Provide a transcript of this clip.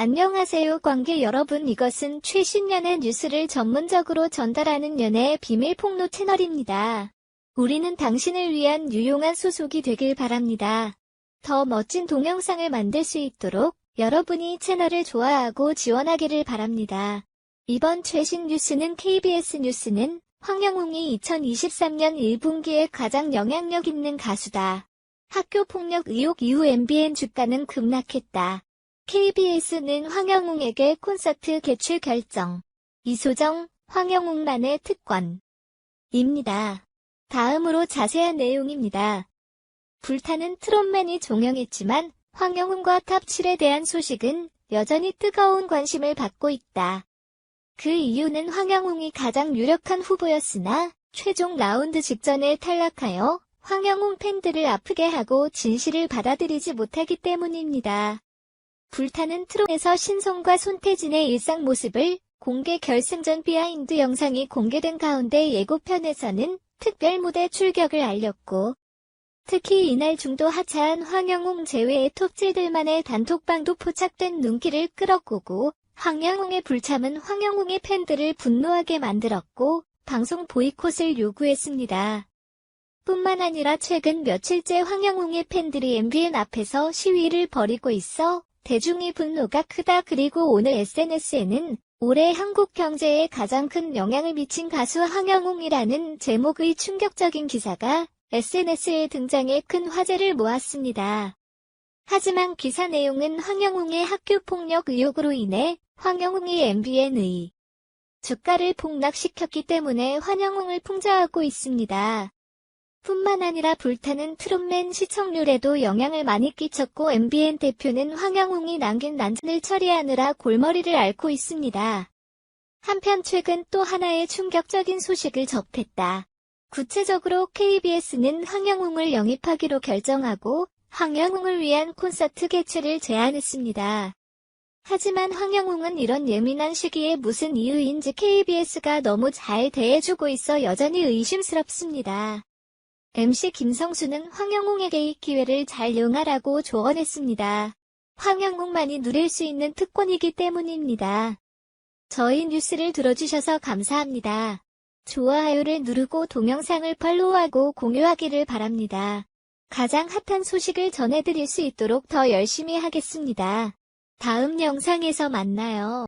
안녕하세요 관계 여러분 이것은 최신 연애 뉴스를 전문적으로 전달하는 연애의 비밀 폭로 채널입니다. 우리는 당신을 위한 유용한 소속이 되길 바랍니다. 더 멋진 동영상을 만들 수 있도록 여러분이 채널을 좋아하고 지원하기를 바랍니다. 이번 최신 뉴스는 KBS 뉴스는 황영웅이 2023년 1분기에 가장 영향력 있는 가수다. 학교 폭력 의혹 이후 MBN 주가는 급락했다. KBS는 황영웅에게 콘서트 개최 결정. 이소정, 황영웅만의 특권. 입니다. 다음으로 자세한 내용입니다. 불타는 트롯맨이 종영했지만 황영웅과 탑7에 대한 소식은 여전히 뜨거운 관심을 받고 있다. 그 이유는 황영웅이 가장 유력한 후보였으나 최종 라운드 직전에 탈락하여 황영웅 팬들을 아프게 하고 진실을 받아들이지 못하기 때문입니다. 불타는 트롯에서 신성과 손태진의 일상 모습을 공개 결승전 비하인드 영상이 공개된 가운데 예고편에서는 특별 무대 출격을 알렸고 특히 이날 중도 하차한 황영웅 제외의 톱질들만의 단톡방도 포착된 눈길을 끌어꾸고 황영웅의 불참은 황영웅의 팬들을 분노하게 만들었고 방송 보이콧을 요구했습니다. 뿐만 아니라 최근 며칠째 황영웅의 팬들이 MBN 앞에서 시위를 벌이고 있어 대중의 분노가 크다 그리고 오늘 SNS에는 올해 한국 경제에 가장 큰 영향을 미친 가수 황영웅이라는 제목의 충격적인 기사가 SNS에 등장해 큰 화제를 모았습니다. 하지만 기사 내용은 황영웅의 학교 폭력 의혹으로 인해 황영웅이 MBN의 주가를 폭락시켰기 때문에 황영웅을 풍자하고 있습니다. 뿐만 아니라 불타는 트롯맨 시청률에도 영향을 많이 끼쳤고 MBN 대표는 황영웅이 남긴 난전을 처리하느라 골머리를 앓고 있습니다. 한편 최근 또 하나의 충격적인 소식을 접했다. 구체적으로 KBS는 황영웅을 영입하기로 결정하고 황영웅을 위한 콘서트 개최를 제안했습니다. 하지만 황영웅은 이런 예민한 시기에 무슨 이유인지 KBS가 너무 잘 대해주고 있어 여전히 의심스럽습니다. MC 김성수는 황영웅에게 이 기회를 잘 이용하라고 조언했습니다. 황영웅만이 누릴 수 있는 특권이기 때문입니다. 저희 뉴스를 들어주셔서 감사합니다. 좋아요를 누르고 동영상을 팔로우하고 공유하기를 바랍니다. 가장 핫한 소식을 전해드릴 수 있도록 더 열심히 하겠습니다. 다음 영상에서 만나요.